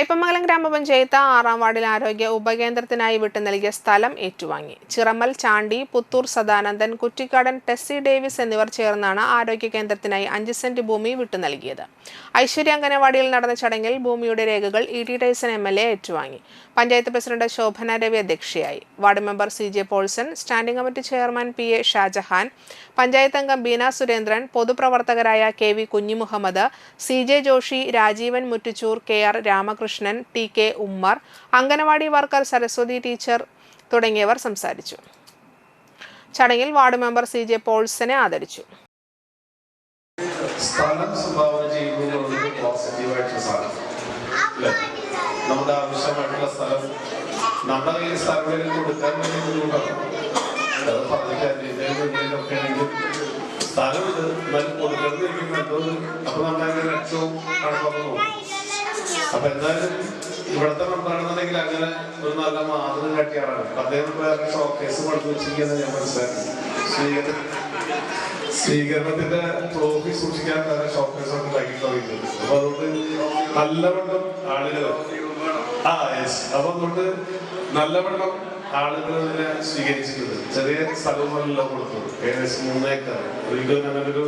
കയ്പമംഗലം ഗ്രാമപഞ്ചായത്ത് ആറാം വാർഡിൽ ആരോഗ്യ ഉപകേന്ദ്രത്തിനായി വിട്ടു നൽകിയ സ്ഥലം ഏറ്റുവാങ്ങി. ചിറമൽ ചാണ്ടി പുത്തൂർ സദാനന്ദൻ കുറ്റിക്കാടൻ ടെസ്സി ഡേവിസ് എന്നിവർ ചേർന്നാണ് ആരോഗ്യ കേന്ദ്രത്തിനായി അഞ്ച് സെന്റ് ഭൂമി വിട്ടു നൽകിയത്. ഐശ്വര്യ അംഗനവാടിയിൽ നടന്ന ചടങ്ങിൽ ഭൂമിയുടെ രേഖകൾ E T Tyson M L A ഏറ്റുവാങ്ങി. പഞ്ചായത്ത് പ്രസിഡന്റ് ശോഭന രവി അധ്യക്ഷയായി. Ward member C J Paulson standing committee chairman P A Shajahan panchayat അംഗം Beena Surendran പൊതുപ്രവർത്തകരായ K V Kunhimuhammed C J Joshy Rajeevan Muttuchoor K R Ramakrishnan T K Ummer anganwadi worker Saraswathi teacher തുടങ്ങിയവർ സംസാരിച്ചു. ചടങ്ങിൽ ward member C J പോൾസനെ ആദരിച്ചു. സ്ഥലം സ്ഥലം കൊടുക്കാൻ വേണ്ടി കൊടുക്കുന്നത് എന്തോന്ന് അപ്പൊ നമ്മളങ്ങനെ ലക്ഷ്യവും കണക്കൊക്കെ നോക്കും അപ്പൊ എന്തായാലും ഇവിടുത്തെ മെമ്പറാണെന്നുണ്ടെങ്കിൽ അങ്ങനെ ഒരു നല്ല മാതൃക കട്ടിയാണ് അദ്ദേഹം വേറെ ഷോക്കേസ് പഠിച്ചു വെച്ചിരിക്കുന്നത് ഞാൻ മനസ്സിലാക്കി. സ്വീകരണ സ്വീകരണത്തിന്റെ ട്രോഫി സൂക്ഷിക്കാൻ വേറെ ഷോക്കേസ് ഒക്കെ ഉണ്ടാക്കി അപ്പൊ അതുകൊണ്ട് നല്ലവണ്ണം ആളുകൾ ആ യെസ് അപ്പൊ അതുകൊണ്ട് നല്ലവണ്ണം ആളുകൾ ഇതിനെ സ്വീകരിച്ചിട്ടുണ്ട്. ചെറിയ സ്ഥലങ്ങളിലെല്ലാം കൊടുത്തത്. ഏകദേശം മൂന്നേക്കർ. ഒരിക്കലും അങ്ങനെ